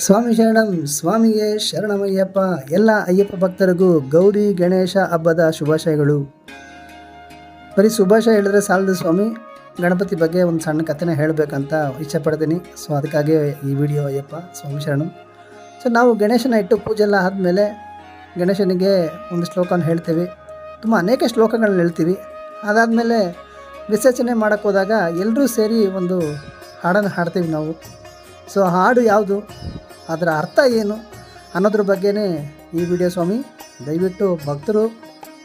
ಸ್ವಾಮಿ ಶರಣಂ, ಸ್ವಾಮಿಯೇ ಶರಣಮಯ್ಯಪ್ಪ. ಎಲ್ಲ ಅಯ್ಯಪ್ಪ ಭಕ್ತರಿಗೂ ಗೌರಿ, ಗಣೇಶ ಹಬ್ಬದ ಶುಭಾಶಯಗಳು. ಬರೀ ಶುಭಾಶಯ ಹೇಳಿದ್ರೆ ಸಾಲದು ಸ್ವಾಮಿ. ಗಣಪತಿ ಬಗ್ಗೆ ಒಂದು ಸಣ್ಣ ಕಥೆನ ಹೇಳಬೇಕಂತ ಇಚ್ಛೆ ಪಡ್ತೀನಿ. ಸೊ ಅದಕ್ಕಾಗಿ ಈ ವಿಡಿಯೋ ಅಯ್ಯಪ್ಪ, ಸ್ವಾಮಿ ಶರಣಂ. ಸೊ ನಾವು ಗಣೇಶನ ಇಟ್ಟು ಪೂಜೆ ಎಲ್ಲ ಆದಮೇಲೆ ಗಣೇಶನಿಗೆ ಒಂದು ಶ್ಲೋಕನ ಹೇಳ್ತೀವಿ. ತುಂಬ ಅನೇಕ ಶ್ಲೋಕಗಳನ್ನ ಹೇಳ್ತೀವಿ. ಅದಾದಮೇಲೆ ವಿಸರ್ಜನೆ ಮಾಡೋಕ್ಕೋದಾಗ ಎಲ್ಲರೂ ಸೇರಿ ಒಂದು ಹಾಡನ್ನು ಹಾಡ್ತೀವಿ ನಾವು. ಸೊ ಹಾಡು ಯಾವುದು? ಅದರ ಅರ್ಥ ಏನು ಅನ್ನೋದ್ರ ಬಗ್ಗೆನೇ ಈ ವಿಡಿಯೋ ಸ್ವಾಮಿ. ದಯವಿಟ್ಟು ಭಕ್ತರು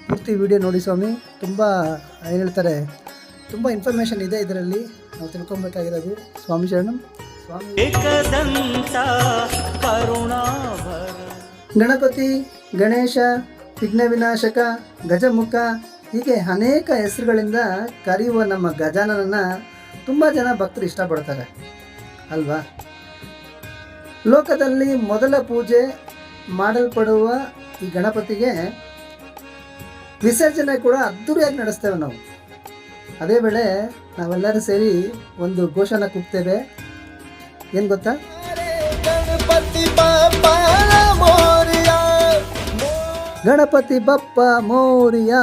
ಪೂರ್ತಿ ವಿಡಿಯೋ ನೋಡಿ ಸ್ವಾಮಿ. ತುಂಬ, ಏನು ಹೇಳ್ತಾರೆ, ತುಂಬ ಇನ್ಫಾರ್ಮೇಷನ್ ಇದೆ ಇದರಲ್ಲಿ. ನಾವು ತಿಳ್ಕೊಬೇಕಾಗಿರೋದು ಸ್ವಾಮಿ ಶರಣ. ಸ್ವಾಮಿ ಗಣಪತಿ, ಗಣೇಶ ವಿಘ್ನ ವಿನಾಶಕ ಗಜಮುಖ, ಹೀಗೆ ಅನೇಕ ಹೆಸರುಗಳಿಂದ ಕರೆಯುವ ನಮ್ಮ ಗಜಾನನನ್ನು ತುಂಬ ಜನ ಭಕ್ತರು ಇಷ್ಟಪಡ್ತಾರೆ. ಅಲ್ವಾ? ಲೋಕದಲ್ಲಿ ಮೊದಲ ಪೂಜೆ ಮಾಡಲ್ಪಡುವ ಈ ಗಣಪತಿಗೆ ವಿಸರ್ಜನೆ ಕೂಡ ಅದ್ದೂರಿಯಾಗಿ ನಡೆಸ್ತೇವೆ ನಾವು. ಅದೇ ವೇಳೆ ನಾವೆಲ್ಲರೂ ಸೇರಿ ಒಂದು ಘೋಷಣೆ ಕೂಗ್ತೇವೆ. ಏನು ಗೊತ್ತಾ? ಗಣಪತಿ ಬಪ್ಪ ಮೌರ್ಯ.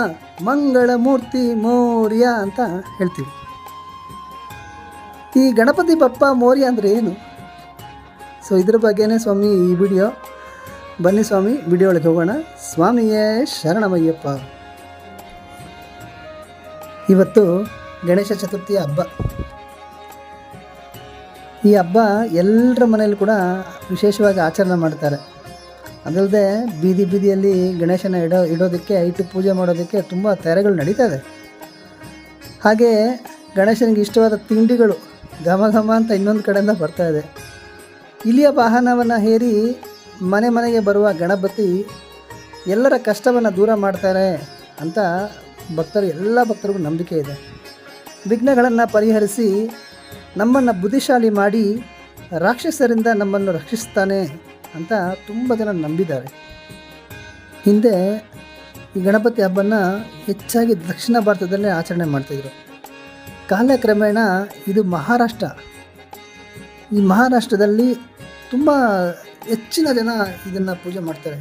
ಮಂಗಳ ಮೂರ್ತಿ ಮೌರ್ಯ ಅಂತ ಹೇಳ್ತೀವಿ. ಈ ಗಣಪತಿ ಬಪ್ಪ ಮೌರ್ಯ ಅಂದರೆ ಏನು? ಸೊ ಇದ್ರ ಬಗ್ಗೆನೇ ಸ್ವಾಮಿ ಈ ವಿಡಿಯೋ ಬನ್ನಿ ಸ್ವಾಮಿ ವಿಡಿಯೋ ಒಳಗೆ ಹೋಗೋಣ. ಸ್ವಾಮಿಯೇ ಶರಣಮಯ್ಯಪ್ಪ. ಇವತ್ತು ಗಣೇಶ ಚತುರ್ಥಿಯ ಹಬ್ಬ. ಈ ಹಬ್ಬ ಎಲ್ಲರ ಮನೆಯಲ್ಲಿ ಕೂಡ ವಿಶೇಷವಾಗಿ ಆಚರಣೆ ಮಾಡ್ತಾರೆ. ಅದಲ್ಲದೆ ಬೀದಿ ಬೀದಿಯಲ್ಲಿ ಗಣೇಶನ ಇಡೋ, ಇಡೋದಕ್ಕೆ, ಇಟ್ಟು ಪೂಜೆ ಮಾಡೋದಕ್ಕೆ ತುಂಬ ತೆರೆಗಳು ಇದೆ. ಹಾಗೆ ಗಣೇಶನಿಗೆ ಇಷ್ಟವಾದ ತಿಂಡಿಗಳು ಘಮ ಘಮ ಅಂತ ಇನ್ನೊಂದು ಕಡೆಯಿಂದ ಬರ್ತಾ ಇದೆ. ಇಲಿಯ ವಾಹನವನ್ನು ಹೇರಿ ಮನೆ ಮನೆಗೆ ಬರುವ ಗಣಪತಿ ಎಲ್ಲರ ಕಷ್ಟವನ್ನು ದೂರ ಮಾಡ್ತಾರೆ ಅಂತ ಭಕ್ತರು, ಎಲ್ಲ ಭಕ್ತರಿಗೂ ನಂಬಿಕೆ ಇದೆ. ವಿಘ್ನಗಳನ್ನು ಪರಿಹರಿಸಿ ನಮ್ಮನ್ನು ಬುದ್ಧಿಶಾಲಿ ಮಾಡಿ ರಾಕ್ಷಸರಿಂದ ನಮ್ಮನ್ನು ರಕ್ಷಿಸ್ತಾನೆ ಅಂತ ತುಂಬ ಜನ ನಂಬಿದ್ದಾರೆ. ಹಿಂದೆ ಈ ಗಣಪತಿ ಹಬ್ಬನ ಹೆಚ್ಚಾಗಿ ದಕ್ಷಿಣ ಭಾರತದಲ್ಲೇ ಆಚರಣೆ ಮಾಡ್ತಿದ್ರು. ಕಾಲಕ್ರಮೇಣ ಇದು ಮಹಾರಾಷ್ಟ್ರ. ಈ ಮಹಾರಾಷ್ಟ್ರದಲ್ಲಿ ತುಂಬ ಹೆಚ್ಚಿನ ಜನ ಇದನ್ನು ಪೂಜೆ ಮಾಡ್ತಾರೆ.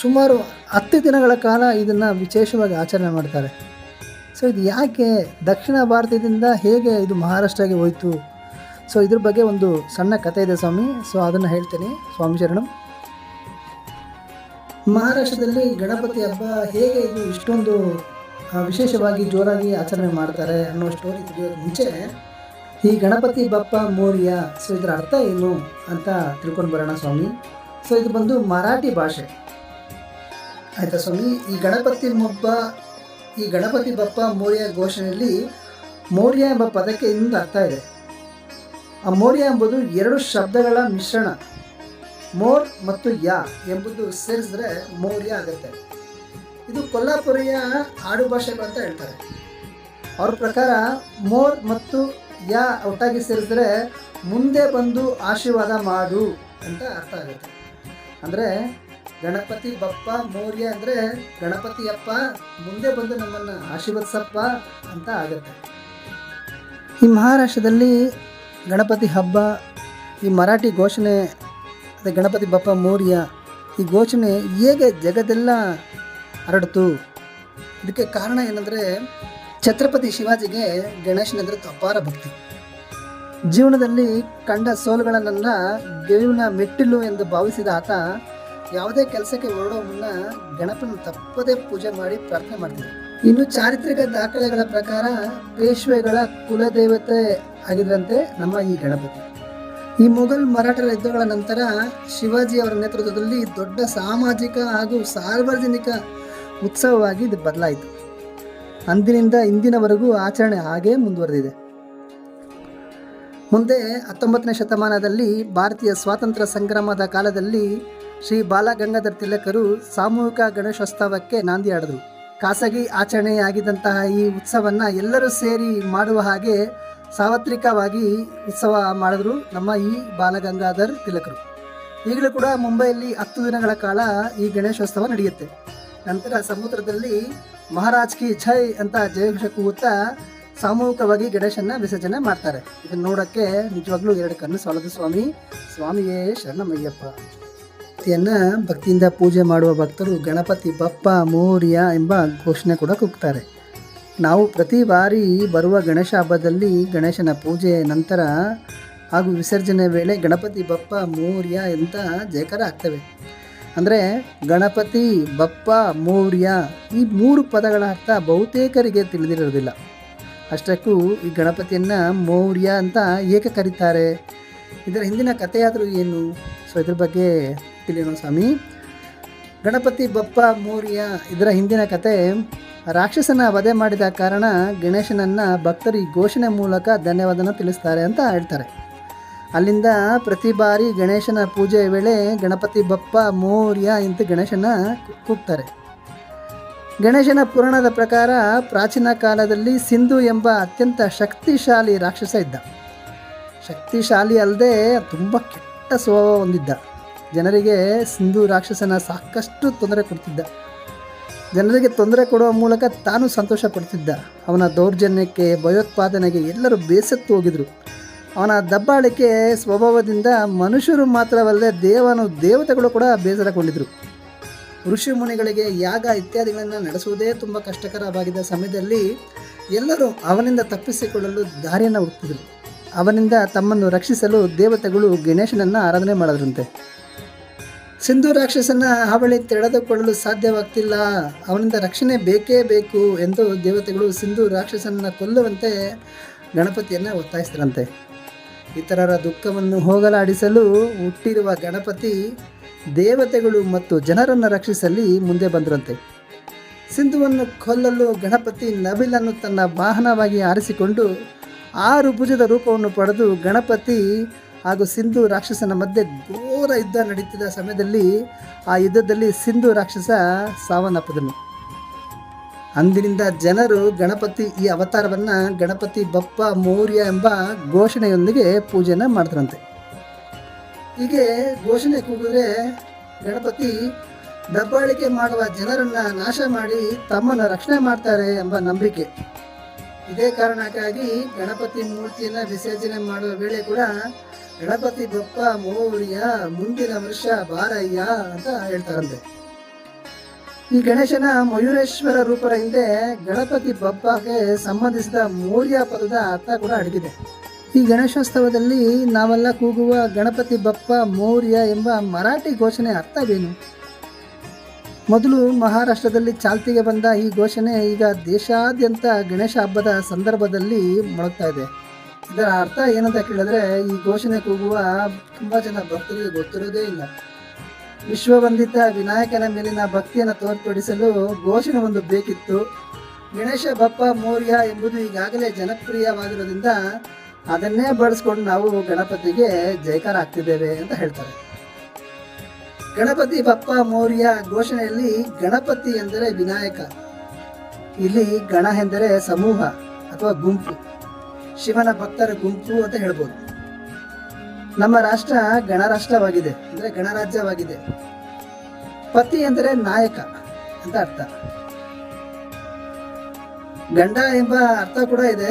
ಸುಮಾರು ಹತ್ತು ದಿನಗಳ ಕಾಲ ಇದನ್ನು ವಿಶೇಷವಾಗಿ ಆಚರಣೆ ಮಾಡ್ತಾರೆ. ಸೊ ಇದು ಯಾಕೆ ದಕ್ಷಿಣ ಭಾರತದಿಂದ ಹೇಗೆ ಇದು ಮಹಾರಾಷ್ಟ್ರಗೆ ಹೋಯಿತು? ಸೊ ಇದ್ರ ಬಗ್ಗೆ ಒಂದು ಸಣ್ಣ ಕಥೆ ಇದೆ ಸ್ವಾಮಿ. ಸೊ ಅದನ್ನು ಹೇಳ್ತೇನೆ ಸ್ವಾಮಿ ಶರಣಂ. ಮಹಾರಾಷ್ಟ್ರದಲ್ಲಿ ಗಣಪತಿ ಹಬ್ಬ ಹೇಗೆ ಇದು ಇಷ್ಟೊಂದು ವಿಶೇಷವಾಗಿ ಜೋರಾಗಿ ಆಚರಣೆ ಮಾಡ್ತಾರೆ ಅನ್ನೋ ಸ್ಟೋರಿ ತಿಳಿಯೋದು ಮುಂಚೆ ಈ ಗಣಪತಿ ಬಪ್ಪ ಮೋರ್ಯ ಸೊ ಇದರ ಅರ್ಥ ಏನು ಅಂತ ತಿಳ್ಕೊಂಡು ಬರೋಣ ಸ್ವಾಮಿ. ಸೊ ಇದು ಬಂದು ಮರಾಠಿ ಭಾಷೆ. ಆಯಿತಾ ಸ್ವಾಮಿ? ಈ ಗಣಪತಿ ಮೊಬ್ಬ, ಈ ಗಣಪತಿ ಬಪ್ಪ ಮೌರ್ಯ ಘೋಷಣೆಯಲ್ಲಿ ಮೌರ್ಯ ಎಂಬ ಪದಕ್ಕೆ ಇನ್ನೊಂದು ಅರ್ಥ ಇದೆ. ಆ ಮೌರ್ಯ ಎಂಬುದು ಎರಡು ಶಬ್ದಗಳ ಮಿಶ್ರಣ. ಮೋರ್ ಮತ್ತು ಯಾ ಎಂಬುದು ಸೇರಿಸಿದ್ರೆ ಮೌರ್ಯ ಆಗುತ್ತೆ. ಇದು ಕೊಲ್ಲಾಪುರಿಯ ಆಡು ಭಾಷೆಗಳು ಅಂತ ಹೇಳ್ತಾರೆ. ಅವ್ರ ಪ್ರಕಾರ ಮೋರ್ ಮತ್ತು ಯಾ ಒಟ್ಟಾಗಿ ಸೇರಿಸಿದ್ರೆ ಮುಂದೆ ಬಂದು ಆಶೀರ್ವಾದ ಮಾಡು ಅಂತ ಅರ್ಥ ಆಗುತ್ತೆ. ಅಂದರೆ ಗಣಪತಿ ಬಪ್ಪ ಮೌರ್ಯ ಅಂದರೆ ಗಣಪತಿಯಪ್ಪ ಮುಂದೆ ಬಂದು ನಮ್ಮನ್ನು ಆಶೀರ್ವದಿಸಪ್ಪ ಅಂತ ಆಗುತ್ತೆ. ಈ ಮಹಾರಾಷ್ಟ್ರದಲ್ಲಿ ಗಣಪತಿ ಹಬ್ಬ, ಈ ಮರಾಠಿ ಘೋಷಣೆ, ಅದೇ ಗಣಪತಿ ಬಪ್ಪ ಮೌರ್ಯ, ಈ ಘೋಷಣೆ ಹೇಗೆ ಜಗದೆಲ್ಲ ಹರಡ್ತು? ಇದಕ್ಕೆ ಕಾರಣ ಏನಂದರೆ ಛತ್ರಪತಿ ಶಿವಾಜಿಗೆ ಗಣೇಶನಂದ್ರೆ ಅಪಾರ ಭಕ್ತಿ. ಜೀವನದಲ್ಲಿ ಕಂಡ ಸೋಲುಗಳನ್ನೆಲ್ಲ ಗೆಲುವಿನ ಮೆಟ್ಟಿಲು ಎಂದು ಭಾವಿಸಿದ ಆತ ಯಾವುದೇ ಕೆಲಸಕ್ಕೆ ಹೊರಡೋ ಮುನ್ನ ಗಣಪನ ತಪ್ಪದೇ ಪೂಜೆ ಮಾಡಿ ಪ್ರಾರ್ಥನೆ ಮಾಡಿದರು ಇನ್ನು ಚಾರಿತ್ರಿಕ ದಾಖಲೆಗಳ ಪ್ರಕಾರ ಪೇಶ್ವೆಗಳ ಕುಲದೇವತೆ ಆಗಿದ್ರಂತೆ ನಮ್ಮ ಈ ಗಣಪತಿ. ಈ ಮೊಘಲ್ ಮರಾಠರ ಯುದ್ಧಗಳ ನಂತರ ಶಿವಾಜಿ ಅವರ ನೇತೃತ್ವದಲ್ಲಿ ದೊಡ್ಡ ಸಾಮಾಜಿಕ ಹಾಗೂ ಸಾರ್ವಜನಿಕ ಉತ್ಸವವಾಗಿ ಇದು ಬದಲಾಯಿತು. ಅಂದಿನಿಂದ ಇಂದಿನವರೆಗೂ ಆಚರಣೆ ಹಾಗೇ ಮುಂದುವರೆದಿದೆ. ಮುಂದೆ ಹತ್ತೊಂಬತ್ತನೇ ಶತಮಾನದಲ್ಲಿ ಭಾರತೀಯ ಸ್ವಾತಂತ್ರ್ಯ ಸಂಗ್ರಾಮದ ಕಾಲದಲ್ಲಿ ಶ್ರೀ ಬಾಲಗಂಗಾಧರ್ ತಿಲಕರು ಸಾಮೂಹಿಕ ಗಣೇಶೋತ್ಸವಕ್ಕೆ ನಾಂದಿ ಹಾಡಿದರು. ಖಾಸಗಿ ಆಚರಣೆಯಾಗಿದ್ದಂತಹ ಈ ಉತ್ಸವವನ್ನು ಎಲ್ಲರೂ ಸೇರಿ ಮಾಡುವ ಹಾಗೆ ಸಾರ್ವತ್ರಿಕವಾಗಿ ಉತ್ಸವ ಮಾಡಿದ್ರು ನಮ್ಮ ಈ ಬಾಲಗಂಗಾಧರ್ ತಿಲಕರು. ಈಗಲೂ ಕೂಡ ಮುಂಬೈಯಲ್ಲಿ ಹತ್ತು ದಿನಗಳ ಕಾಲ ಈ ಗಣೇಶೋತ್ಸವ ನಡೆಯುತ್ತೆ. ನಂತರ ಸಮುದ್ರದಲ್ಲಿ ಮಹಾರಾಜ್ ಕಿ ಛೈ ಅಂತ ಜಯಘೋಷ ಕೂಗುತ್ತಾ ಸಾಮೂಹಿಕವಾಗಿ ಗಣೇಶನ ವಿಸರ್ಜನೆ ಮಾಡ್ತಾರೆ. ಇದನ್ನು ನೋಡೋಕ್ಕೆ ನಿಜವಾಗ್ಲೂ ಎರಡು ಕಣ್ಣು ಸಾಲದು ಸ್ವಾಮಿ. ಸ್ವಾಮಿಯೇ ಶರಣಮಯ್ಯಪ್ಪ. ಗಣಪತಿಯನ್ನ ಭಕ್ತಿಯಿಂದ ಪೂಜೆ ಮಾಡುವ ಭಕ್ತರು ಗಣಪತಿ ಬಪ್ಪ, ಮೋರ್ಯ ಎಂಬ ಘೋಷಣೆ ಕೂಡ ಕೂಗ್ತಾರೆ. ನಾವು ಪ್ರತಿ ಬಾರಿ ಬರುವ ಗಣೇಶ ಹಬ್ಬದಲ್ಲಿ ಗಣೇಶನ ಪೂಜೆ ನಂತರ ಹಾಗೂ ವಿಸರ್ಜನೆ ವೇಳೆ ಗಣಪತಿ ಬಪ್ಪ, ಮೋರ್ಯ ಅಂತ ಜಯಕಾರ ಆಗ್ತವೆ. ಅಂದರೆ ಗಣಪತಿ, ಬಪ್ಪ, ಮೌರ್ಯ ಈ ಮೂರು ಪದಗಳ ಅರ್ಥ ಬಹುತೇಕರಿಗೆ ತಿಳಿದಿರೋದಿಲ್ಲ. ಅಷ್ಟಕ್ಕೂ ಈ ಗಣಪತಿಯನ್ನು ಮೌರ್ಯ ಅಂತ ಏಕೆ ಕರೀತಾರೆ? ಇದರ ಹಿಂದಿನ ಕಥೆಯಾದರೂ ಏನು? ಸೊ ಇದ್ರ ಬಗ್ಗೆ ತಿಳಿಯೋಣ ಸ್ವಾಮಿ. ಗಣಪತಿ, ಬಪ್ಪ, ಮೌರ್ಯ ಇದರ ಹಿಂದಿನ ಕತೆ ರಾಕ್ಷಸನ ವಧೆ ಮಾಡಿದ ಕಾರಣ ಗಣೇಶನನ್ನು ಭಕ್ತರು ಈ ಘೋಷಣೆ ಮೂಲಕ ಧನ್ಯವಾದನ ತಿಳಿಸ್ತಾರೆ ಅಂತ ಹೇಳ್ತಾರೆ. ಅಲ್ಲಿಂದ ಪ್ರತಿ ಬಾರಿ ಗಣೇಶನ ಪೂಜೆ ವೇಳೆ ಗಣಪತಿ ಬಪ್ಪ, ಮೌರ್ಯ ಇಂತ ಗಣೇಶನ ಕೂಗ್ತಾರೆ. ಗಣೇಶನ ಪುರಾಣದ ಪ್ರಕಾರ ಪ್ರಾಚೀನ ಕಾಲದಲ್ಲಿ ಸಿಂಧು ಎಂಬ ಅತ್ಯಂತ ಶಕ್ತಿಶಾಲಿ ರಾಕ್ಷಸ ಇದ್ದ. ಶಕ್ತಿಶಾಲಿ ಅಲ್ಲದೆ ತುಂಬ ಕೆಟ್ಟ ಸ್ವಭಾವ ಹೊಂದಿದ್ದ. ಜನರಿಗೆ ಸಿಂಧು ರಾಕ್ಷಸನ ಸಾಕಷ್ಟು ತೊಂದರೆ ಕೊಡ್ತಿದ್ದ. ಜನರಿಗೆ ತೊಂದರೆ ಕೊಡುವ ಮೂಲಕ ತಾನು ಸಂತೋಷ ಪಡ್ತಿದ್ದ. ಅವನ ದೌರ್ಜನ್ಯಕ್ಕೆ, ಭಯೋತ್ಪಾದನೆಗೆ ಎಲ್ಲರೂ ಬೇಸತ್ತು ಹೋಗಿದ್ರು. ಅವನ ದಬ್ಬಾಳಿಕೆ ಸ್ವಭಾವದಿಂದ ಮನುಷ್ಯರು ಮಾತ್ರವಲ್ಲದೆ ದೇವನು ದೇವತೆಗಳು ಕೂಡ ಬೇಸರಗೊಂಡಿದ್ರು. ಋಷಿ ಮುನಿಗಳಿಗೆ ಯಾಗ ಇತ್ಯಾದಿಗಳನ್ನು ನಡೆಸುವುದೇ ತುಂಬ ಕಷ್ಟಕರವಾಗಿದ್ದ ಸಮಯದಲ್ಲಿ ಎಲ್ಲರೂ ಅವನಿಂದ ತಪ್ಪಿಸಿಕೊಳ್ಳಲು ದಾರಿಯನ್ನು ಹುಡುಕಿದ್ರು ಅವನಿಂದ ತಮ್ಮನ್ನು ರಕ್ಷಿಸಲು ದೇವತೆಗಳು ಗಣೇಶನನ್ನು ಆರಾಧನೆ ಮಾಡಿದ್ರಂತೆ. ಸಿಂಧು ರಾಕ್ಷಸನ ಹಾವಳಿ ತೆಳೆದುಕೊಳ್ಳಲು ಸಾಧ್ಯವಾಗ್ತಿಲ್ಲ, ಅವನಿಂದ ರಕ್ಷಣೆ ಬೇಕೇ ಬೇಕು ಎಂದು ದೇವತೆಗಳು ಸಿಂಧು ರಾಕ್ಷಸನನ್ನು ಕೊಲ್ಲುವಂತೆ ಗಣಪತಿಯನ್ನು ಒತ್ತಾಯಿಸಿದ್ರಂತೆ. ಇತರರ ದುಃಖವನ್ನು ಹೋಗಲಾಡಿಸಲು ಹುಟ್ಟಿರುವ ಗಣಪತಿ ದೇವತೆಗಳು ಮತ್ತು ಜನರನ್ನು ರಕ್ಷಿಸಲಿ ಮುಂದೆ ಬಂದರಂತೆ. ಸಿಂಧುವನ್ನು ಕೊಲ್ಲಲು ಗಣಪತಿ ನವಿಲನ್ನು ತನ್ನ ವಾಹನವಾಗಿ ಆರಿಸಿಕೊಂಡು ಆರು ಭುಜದ ರೂಪವನ್ನು ಪಡೆದು ಗಣಪತಿ ಹಾಗೂ ಸಿಂಧು ರಾಕ್ಷಸನ ಮಧ್ಯೆ ಘೋರ ಯುದ್ಧ ನಡೀತಿದ್ದ ಸಮಯದಲ್ಲಿ ಆ ಯುದ್ಧದಲ್ಲಿ ಸಿಂಧು ರಾಕ್ಷಸ ಸಾವನ್ನಪ್ಪಿದನು. ಅಂದಿನಿಂದ ಜನರು ಗಣಪತಿ ಈ ಅವತಾರವನ್ನು ಗಣಪತಿ ಬಪ್ಪ ಮೌರ್ಯ ಎಂಬ ಘೋಷಣೆಯೊಂದಿಗೆ ಪೂಜೆನ ಮಾಡ್ತಾರಂತೆ. ಹೀಗೆ ಘೋಷಣೆ ಕೂಗಿದ್ರೆ ಗಣಪತಿ ದಬ್ಬಾಳಿಕೆ ಮಾಡುವ ಜನರನ್ನು ನಾಶ ಮಾಡಿ ತಮ್ಮನ್ನು ರಕ್ಷಣೆ ಮಾಡ್ತಾರೆ ಎಂಬ ನಂಬಿಕೆ. ಇದೇ ಕಾರಣಕ್ಕಾಗಿ ಗಣಪತಿ ಮೂರ್ತಿಯನ್ನು ವಿಸರ್ಜನೆ ಮಾಡುವ ವೇಳೆ ಕೂಡ ಗಣಪತಿ ಬಪ್ಪ ಮೌರ್ಯ ಮುಂದಿನ ವರ್ಷ ಬಾರಯ್ಯ ಅಂತ ಹೇಳ್ತಾರಂತೆ. ಈ ಗಣೇಶನ ಮಯೂರೇಶ್ವರ ರೂಪದ ಹಿಂದೆ ಗಣಪತಿ ಬಪ್ಪಗೆ ಸಂಬಂಧಿಸಿದ ಮೌರ್ಯ ಪದದ ಅರ್ಥ ಕೂಡ ಅಡಗಿದೆ. ಈ ಗಣೇಶೋತ್ಸವದಲ್ಲಿ ನಾವೆಲ್ಲ ಕೂಗುವ ಗಣಪತಿ ಬಪ್ಪ, ಮೌರ್ಯ ಎಂಬ ಮರಾಠಿ ಘೋಷಣೆ ಅರ್ಥವೇನು? ಮೊದಲು ಮಹಾರಾಷ್ಟ್ರದಲ್ಲಿ ಚಾಲ್ತಿಗೆ ಬಂದ ಈ ಘೋಷಣೆ ಈಗ ದೇಶಾದ್ಯಂತ ಗಣೇಶ ಹಬ್ಬದ ಸಂದರ್ಭದಲ್ಲಿ ಮೊಳಗ್ತಾ ಇದೆ. ಇದರ ಅರ್ಥ ಏನಂತ ಕೇಳಿದ್ರೆ ಈ ಘೋಷಣೆ ಕೂಗುವ ತುಂಬ ಜನ ಭಕ್ತರಿಗೆ ಗೊತ್ತಿರೋದೇ ಇಲ್ಲ. ವಿಶ್ವವಂದಿತ ವಿನಾಯಕನ ಮೇಲಿನ ಭಕ್ತಿಯನ್ನು ತೋರ್ಪಡಿಸಲು ಘೋಷಣೆ ಒಂದು ಬೇಕಿತ್ತು. ಗಣೇಶ, ಬಪ್ಪ, ಮೌರ್ಯ ಎಂಬುದು ಈಗಾಗಲೇ ಜನಪ್ರಿಯವಾಗಿರೋದ್ರಿಂದ ಅದನ್ನೇ ಬಳಸ್ಕೊಂಡು ನಾವು ಗಣಪತಿಗೆ ಜಯಕಾರ ಆಗ್ತಿದ್ದೇವೆ ಅಂತ ಹೇಳ್ತಾರೆ. ಗಣಪತಿ, ಬಪ್ಪ, ಮೌರ್ಯ ಘೋಷಣೆಯಲ್ಲಿ ಗಣಪತಿ ಎಂದರೆ ವಿನಾಯಕ. ಇಲ್ಲಿ ಗಣ ಎಂದರೆ ಸಮೂಹ ಅಥವಾ ಗುಂಪು. ಶಿವನ ಭಕ್ತರ ಗುಂಪು ಅಂತ ಹೇಳ್ಬೋದು. ನಮ್ಮ ರಾಷ್ಟ್ರ ಗಣರಾಷ್ಟ್ರವಾಗಿದೆ, ಅಂದರೆ ಗಣರಾಜ್ಯವಾಗಿದೆ. ಪತಿ ಎಂದರೆ ನಾಯಕ ಅಂತ ಅರ್ಥ. ಗಂಡ ಎಂಬ ಅರ್ಥ ಕೂಡ ಇದೆ.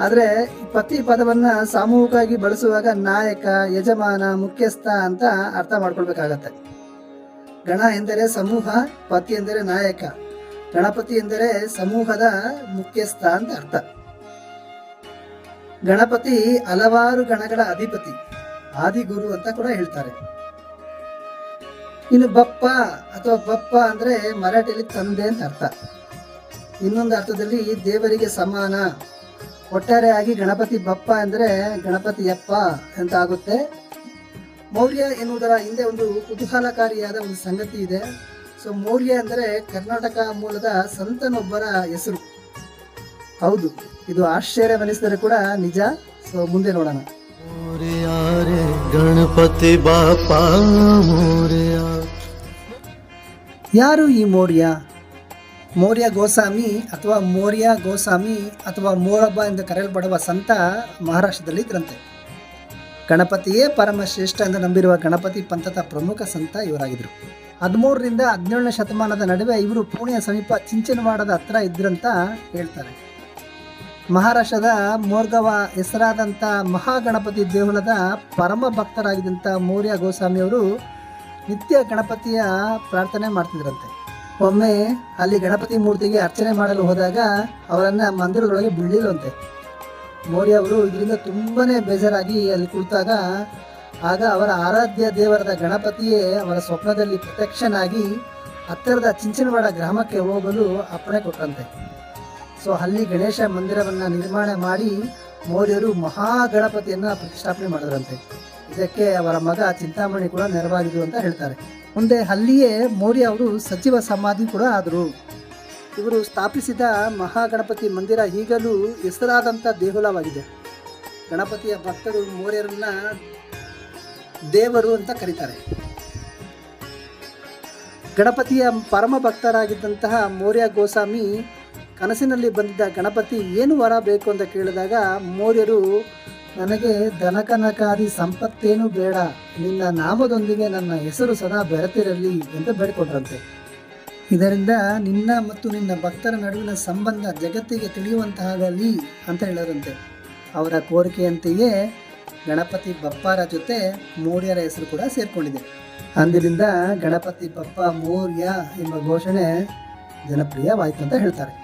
ಆದರೆ ಪತಿ ಪದವನ್ನ ಸಾಮೂಹಿಕವಾಗಿ ಬಳಸುವಾಗ ನಾಯಕ, ಯಜಮಾನ, ಮುಖ್ಯಸ್ಥ ಅಂತ ಅರ್ಥ ಮಾಡ್ಕೊಳ್ಬೇಕಾಗತ್ತೆ. ಗಣ ಎಂದರೆ ಸಮೂಹ, ಪತಿ ಎಂದರೆ ನಾಯಕ, ಗಣಪತಿ ಎಂದರೆ ಸಮೂಹದ ಮುಖ್ಯಸ್ಥ ಅಂತ ಅರ್ಥ. ಗಣಪತಿ ಹಲವಾರು ಗಣಗಳ ಅಧಿಪತಿ, ಆದಿಗುರು ಅಂತ ಕೂಡ ಹೇಳ್ತಾರೆ. ಇನ್ನು ಬಪ್ಪ ಅಥವಾ ಬಪ್ಪ ಅಂದ್ರೆ ಮರಾಠಿಯಲ್ಲಿ ತಂದೆ ಅಂತ ಅರ್ಥ. ಇನ್ನೊಂದು ಅರ್ಥದಲ್ಲಿ ದೇವರಿಗೆ ಸಮಾನ. ಒಟ್ಟಾರೆಯಾಗಿ ಗಣಪತಿ ಬಪ್ಪ ಅಂದರೆ ಗಣಪತಿ ಯಪ್ಪ ಅಂತ ಆಗುತ್ತೆ. ಮೌರ್ಯ ಎನ್ನುವುದರ ಹಿಂದೆ ಒಂದು ಕುತೂಹಲಕಾರಿಯಾದ ಒಂದು ಸಂಗತಿ ಇದೆ. ಸೊ ಮೌರ್ಯ ಅಂದರೆ ಕರ್ನಾಟಕ ಮೂಲದ ಸಂತನೊಬ್ಬರ ಹೆಸರು. ಹೌದು. ಇದು ಆಶ್ಚರ್ಯವೆನಿಸಿದರೆ ಕೂಡ ನಿಜ. ಸೊ ಮುಂದೆ ನೋಡೋಣ. ಗಣಪತಿ ಬಾಪ ಮೋರ್ಯ ಯಾರು. ಈ ಮೌರ್ಯ? ಮೌರ್ಯ ಗೋಸ್ವಾಮಿ ಅಥವಾ ಮೌರ್ಯ ಗೋಸ್ವಾಮಿ ಅಥವಾ ಮೋರಬ್ಬ ಎಂದು ಕರೆಯಲ್ಪಡುವ ಸಂತ ಮಹಾರಾಷ್ಟ್ರದಲ್ಲಿ ಇದ್ರಂತೆ. ಗಣಪತಿಯೇ ಪರಮಶ್ರೇಷ್ಠ ಎಂದು ನಂಬಿರುವ ಗಣಪತಿ ಪಂಥದ ಪ್ರಮುಖ ಸಂತ ಇವರಾಗಿದ್ದರು ಹದಿಮೂರರಿಂದ ಹದಿನೇಳನೇ ಶತಮಾನದ ನಡುವೆ ಇವರು ಪುಣೆಯ ಸಮೀಪ ಚಿಂಚನವಾಡದ ಹತ್ರ ಇದ್ರಂತ ಹೇಳ್ತಾರೆ. ಮಹಾರಾಷ್ಟ್ರದ ಮೋರ್ಗವ ಹೆಸರಾದಂಥ ಮಹಾಗಣಪತಿ ದೇಗುಲದ ಪರಮ ಭಕ್ತರಾಗಿದ್ದಂಥ ಮೌರ್ಯ ಗೋಸ್ವಾಮಿಯವರು ನಿತ್ಯ ಗಣಪತಿಯ ಪ್ರಾರ್ಥನೆ ಮಾಡ್ತಿದ್ರಂತೆ. ಒಮ್ಮೆ ಅಲ್ಲಿ ಗಣಪತಿ ಮೂರ್ತಿಗೆ ಅರ್ಚನೆ ಮಾಡಲು ಹೋದಾಗ ಅವರನ್ನು ಮಂದಿರದೊಳಗೆ ಬಿಡಲಿಲ್ಲಂತೆ ಮೌರ್ಯ ಅವರು ಇದರಿಂದ ತುಂಬಾ ಬೇಜಾರಾಗಿ ಅಲ್ಲಿ ಕುಳಿತಾಗ ಆಗ ಅವರ ಆರಾಧ್ಯ ದೇವರದ ಗಣಪತಿಯೇ ಅವರ ಸ್ವಪ್ನದಲ್ಲಿ ಪ್ರತ್ಯಕ್ಷನಾಗಿ ಹತ್ತಿರದ ಚಿಂಚನವಾಡ ಗ್ರಾಮಕ್ಕೆ ಹೋಗಲು ಅಪ್ಪಣೆ ಕೊಟ್ಟಂತೆ. ಸೊ ಅಲ್ಲಿ ಗಣೇಶ ಮಂದಿರವನ್ನು ನಿರ್ಮಾಣ ಮಾಡಿ ಮೌರ್ಯರು ಮಹಾಗಣಪತಿಯನ್ನು ಪ್ರತಿಷ್ಠಾಪನೆ ಮಾಡಿದ್ರಂತೆ. ಇದಕ್ಕೆ ಅವರ ಮಗ ಚಿಂತಾಮಣಿ ಕೂಡ ನೆರವಾಗಿದ್ರು ಅಂತ ಹೇಳ್ತಾರೆ. ಮುಂದೆ ಅಲ್ಲಿಯೇ ಮೌರ್ಯ ಅವರು ಸಚಿವ ಸಮಾಧಿ ಕೂಡ ಆದರು. ಇವರು ಸ್ಥಾಪಿಸಿದ ಮಹಾಗಣಪತಿ ಮಂದಿರ ಈಗಲೂ ಹೆಸರಾದಂಥ ದೇಗುಲವಾಗಿದೆ. ಗಣಪತಿಯ ಭಕ್ತರು ಮೌರ್ಯರನ್ನ ದೇವರು ಅಂತ ಕರೀತಾರೆ. ಗಣಪತಿಯ ಪರಮ ಭಕ್ತರಾಗಿದ್ದಂತಹ ಮೌರ್ಯ ಗೋಸ್ವಾಮಿ ಕನಸಿನಲ್ಲಿ ಬಂದಿದ್ದ ಗಣಪತಿ ಏನು ವರ ಬೇಕು ಅಂತ ಕೇಳಿದಾಗ ಮೌರ್ಯರು, ನನಗೆ ದನಕನಕಾದಿ ಸಂಪತ್ತೇನು ಬೇಡ, ನಿನ್ನ ನಾಮದೊಂದಿಗೆ ನನ್ನ ಹೆಸರು ಸದಾ ಬೆರೆತಿರಲಿ ಎಂದು ಬೇಡಿಕೊಂಡ್ರಂತೆ ಇದರಿಂದ ನಿನ್ನ ಮತ್ತು ನಿನ್ನ ಭಕ್ತರ ನಡುವಿನ ಸಂಬಂಧ ಜಗತ್ತಿಗೆ ತಿಳಿಯುವಂತಾಗಲಿ ಅಂತ ಹೇಳರಂತೆ ಅವರ ಕೋರಿಕೆಯಂತೆಯೇ ಗಣಪತಿ ಬಪ್ಪರ ಜೊತೆ ಮೌರ್ಯರ ಹೆಸರು ಕೂಡ ಸೇರಿಕೊಂಡಿದೆ. ಅಂದಿನಿಂದ ಗಣಪತಿ ಬಪ್ಪ ಮೌರ್ಯ ಎಂಬ ಘೋಷಣೆ ಜನಪ್ರಿಯವಾಯಿತು ಅಂತ ಹೇಳ್ತಾರೆ.